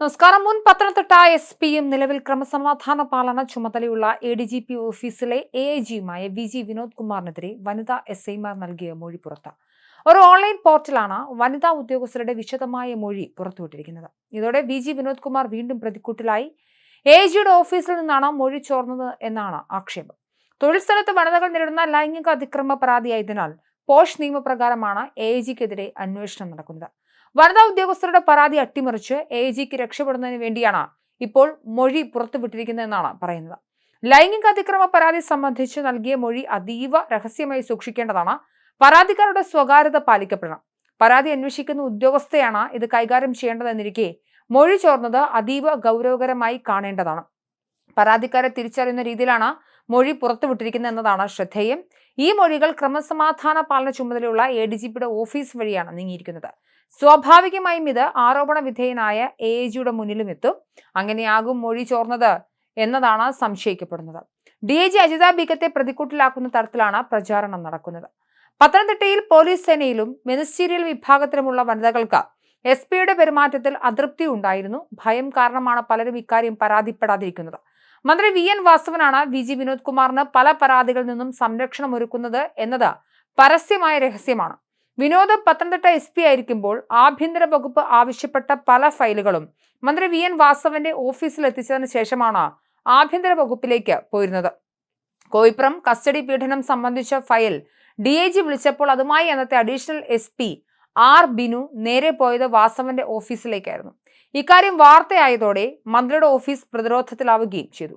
നമസ്കാരം. മുൻ പത്തനംതിട്ട എസ് പിയും നിലവിൽ ക്രമസമാധാന പാലന ചുമതലയുള്ള എ ഡി ജി പി ഓഫീസിലെ എ ഐ ജിയുമായ വി ജി വിനോദ് കുമാറിനെതിരെ വനിതാ എസ് ഐമാർ നൽകിയ മൊഴി പുറത്ത്. ഒരു ഓൺലൈൻ പോർട്ടലാണ് വനിതാ ഉദ്യോഗസ്ഥരുടെ വിശദമായ മൊഴി പുറത്തുവിട്ടിരിക്കുന്നത്. ഇതോടെ വി ജി വിനോദ് കുമാർ വീണ്ടും പ്രതിക്കൂട്ടിലായി. എ ജിയുടെ ഓഫീസിൽ നിന്നാണ് മൊഴി ചോർന്നത് എന്നാണ് ആക്ഷേപം. തൊഴിൽ സ്ഥലത്ത് വനിതകൾ നേരിടുന്ന ലൈംഗിക അതിക്രമ പരാതിയായതിനാൽ പോഷ് നിയമപ്രകാരമാണ് എ ജിക്കെതിരെ അന്വേഷണം നടക്കുന്നത്. വനിതാ ഉദ്യോഗസ്ഥരുടെ പരാതി അട്ടിമറിച്ച് എ ജിക്ക് രക്ഷപ്പെടുന്നതിന് വേണ്ടിയാണ് ഇപ്പോൾ മൊഴി പുറത്തുവിട്ടിരിക്കുന്നതെന്നാണ് പറയുന്നത്. ലൈംഗിക അതിക്രമ പരാതി സംബന്ധിച്ച് നൽകിയ മൊഴി അതീവ രഹസ്യമായി സൂക്ഷിക്കേണ്ടതാണ്. പരാതിക്കാരുടെ സ്വകാര്യത പാലിക്കപ്പെടണം. പരാതി അന്വേഷിക്കുന്ന ഉദ്യോഗസ്ഥയാണ് ഇത് കൈകാര്യം ചെയ്യേണ്ടതെന്നിരിക്കെ മൊഴി ചോർന്നത് അതീവ ഗൗരവകരമായി കാണേണ്ടതാണ്. പരാതിക്കാരെ തിരിച്ചറിയുന്ന രീതിയിലാണ് മൊഴി പുറത്തുവിട്ടിരിക്കുന്നത് എന്നതാണ് ശ്രദ്ധേയം. ഈ മൊഴികൾ ക്രമസമാധാന പാലന ചുമതലയുള്ള എ ഡി ജി പിയുടെ ഓഫീസ് വഴിയാണ് നീങ്ങിയിരിക്കുന്നത്. സ്വാഭാവികമായും ഇത് ആരോപണ വിധേയനായ എ ജിയുടെ മുന്നിലും എത്തും. അങ്ങനെയാകും മൊഴി ചോർന്നത് എന്നതാണ് സംശയിക്കപ്പെടുന്നത്. ഡി എ ജി അജിത ബീഗത്തെ പ്രതിക്കൂട്ടിലാക്കുന്ന തരത്തിലാണ് പ്രചാരണം നടക്കുന്നത്. പത്തനംതിട്ടയിൽ പോലീസ് സേനയിലും മിനിസ്റ്റീരിയൽ വിഭാഗത്തിലുമുള്ള വനിതകൾക്ക് എസ് പിയുടെ പെരുമാറ്റത്തിൽ അതൃപ്തി ഉണ്ടായിരുന്നു. ഭയം കാരണമാണ് പലരും ഇക്കാര്യം പരാതിപ്പെടാതിരിക്കുന്നത്. മന്ത്രി വി എൻ വാസവനാണ് വി ജി വിനോദ് കുമാറിന് പല പരാതികളിൽ നിന്നും സംരക്ഷണം ഒരുക്കുന്നത് എന്നത് പരസ്യമായ രഹസ്യമാണ്. വിനോദ് പത്തനംതിട്ട എസ് പി ആയിരിക്കുമ്പോൾ ആഭ്യന്തര വകുപ്പ് ആവശ്യപ്പെട്ട പല ഫയലുകളും മന്ത്രി വി എൻ വാസവന്റെ ഓഫീസിൽ എത്തിച്ചതിന് ശേഷമാണ് ആഭ്യന്തര വകുപ്പിലേക്ക് പോയിരുന്നത്. കോയിപ്പുറം കസ്റ്റഡി പീഡനം സംബന്ധിച്ച ഫയൽ ഡി ഐ ജി വിളിച്ചപ്പോൾ അതുമായി അന്നത്തെ additional S P R Binu നേരെ പോയത് വാസവന്റെ ഓഫീസിലേക്കായിരുന്നു. ഇക്കാര്യം വാർത്തയായതോടെ മന്ത്രിയുടെ ഓഫീസ് പ്രതിരോധത്തിലാവുകയും ചെയ്തു.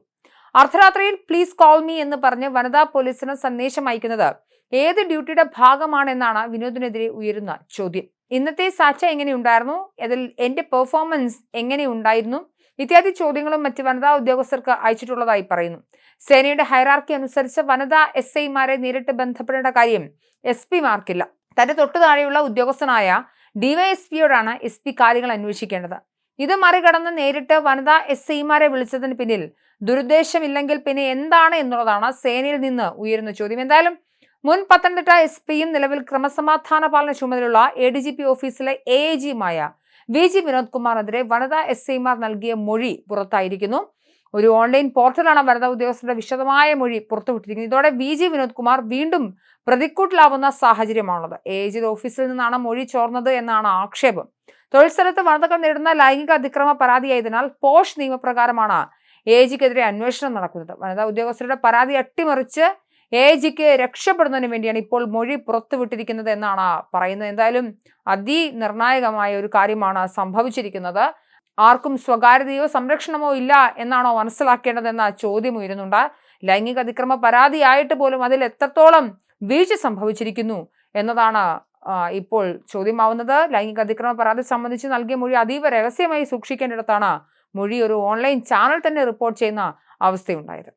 അർദ്ധരാത്രിയിൽ പ്ലീസ് കോൾ മീ എന്ന് പറഞ്ഞ് വനിതാ പോലീസിന് സന്ദേശം അയക്കുന്നത് ഏത് ഡ്യൂട്ടിയുടെ ഭാഗമാണെന്നാണ് വിനോദിനെതിരെ ഉയരുന്ന ചോദ്യം. ഇന്നത്തെ സാച്ച എങ്ങനെയുണ്ടായിരുന്നു? അതിൽ എന്റെ പെർഫോമൻസ് എങ്ങനെയുണ്ടായിരുന്നു? ഇത്യാദി ചോദ്യങ്ങളും മറ്റ് വനിതാ ഉദ്യോഗസ്ഥർക്ക് അയച്ചിട്ടുള്ളതായി പറയുന്നു. സേനയുടെ ഹൈറാർക്കി അനുസരിച്ച് വനിതാ എസ് ഐമാരെ നേരിട്ട് ബന്ധപ്പെടേണ്ട കാര്യം എസ് പിമാർക്കില്ല. തന്റെ തൊട്ടു താഴെയുള്ള ഉദ്യോഗസ്ഥനായ ഡിവൈഎസ്പിയോടാണ് എസ് പി കാര്യങ്ങൾ അന്വേഷിക്കേണ്ടത്. ഇത് മറികടന്ന് നേരിട്ട് വനിതാ എസ് ഐമാരെ വിളിച്ചതിന് പിന്നിൽ ദുരുദ്ദേശമില്ലെങ്കിൽ പിന്നെ എന്താണ് എന്നുള്ളതാണ് സേനയിൽ നിന്ന് ഉയരുന്ന ചോദ്യം. എന്തായാലും മുൻ പത്തനംതിട്ട എസ് പിയും നിലവിൽ ക്രമസമാധാന പാലന ചുമതലയുള്ള എ ഡി ജി പി ഓഫീസിലെ എ എ ജിയുമായ വി ജി വിനോദ് കുമാറിനെതിരെ വനിതാ എസ് ഐമാർ നൽകിയ മൊഴി പുറത്തായിരിക്കുന്നു. ഒരു ഓൺലൈൻ പോർട്ടലാണ് വനിതാ ഉദ്യോഗസ്ഥരുടെ വിശദമായ മൊഴി പുറത്തുവിട്ടിരിക്കുന്നത്. ഇതോടെ വി ജി വിനോദ് കുമാർ വീണ്ടും പ്രതിക്കൂട്ടിലാവുന്ന സാഹചര്യമാണുള്ളത്. എ ജി ഓഫീസിൽ നിന്നാണ് മൊഴി ചോർന്നത് എന്നാണ് ആക്ഷേപം. തൊഴിൽ സ്ഥലത്ത് വനിതകൾ നേരിടുന്ന ലൈംഗിക അതിക്രമ പരാതിയായതിനാൽ പോഷ് നിയമപ്രകാരമാണ് എ ജിക്കെതിരെ അന്വേഷണം നടക്കുന്നത്. വനിതാ ഉദ്യോഗസ്ഥരുടെ പരാതി അട്ടിമറിച്ച് എ ജിക്ക് രക്ഷപ്പെടുന്നതിന് വേണ്ടിയാണ് ഇപ്പോൾ മൊഴി പുറത്തുവിട്ടിരിക്കുന്നത് എന്നാണ് പറയുന്നത്. എന്തായാലും അതിനിർണായകമായ ഒരു കാര്യമാണ് സംഭവിച്ചിരിക്കുന്നത്. ആർക്കും സ്വകാര്യതയോ സംരക്ഷണമോ ഇല്ല എന്നാണോ മനസ്സിലാക്കേണ്ടതെന്ന ചോദ്യം ഉയരുന്നുണ്ട്. ലൈംഗിക അതിക്രമ പരാതിയായിട്ട് പോലും അതിൽ എത്രത്തോളം വീഴ്ച സംഭവിച്ചിരിക്കുന്നു എന്നതാണ് ഇപ്പോൾ ചോദ്യമാവുന്നത് ലൈംഗിക അതിക്രമ പരാതി സംബന്ധിച്ച് നൽകിയ മൊഴി അതീവ രഹസ്യമായി സൂക്ഷിക്കേണ്ടിടത്താണ് മൊഴി ഒരു ഓൺലൈൻ ചാനൽ തന്നെ റിപ്പോർട്ട് ചെയ്യുന്ന അവസ്ഥയുണ്ടായത്.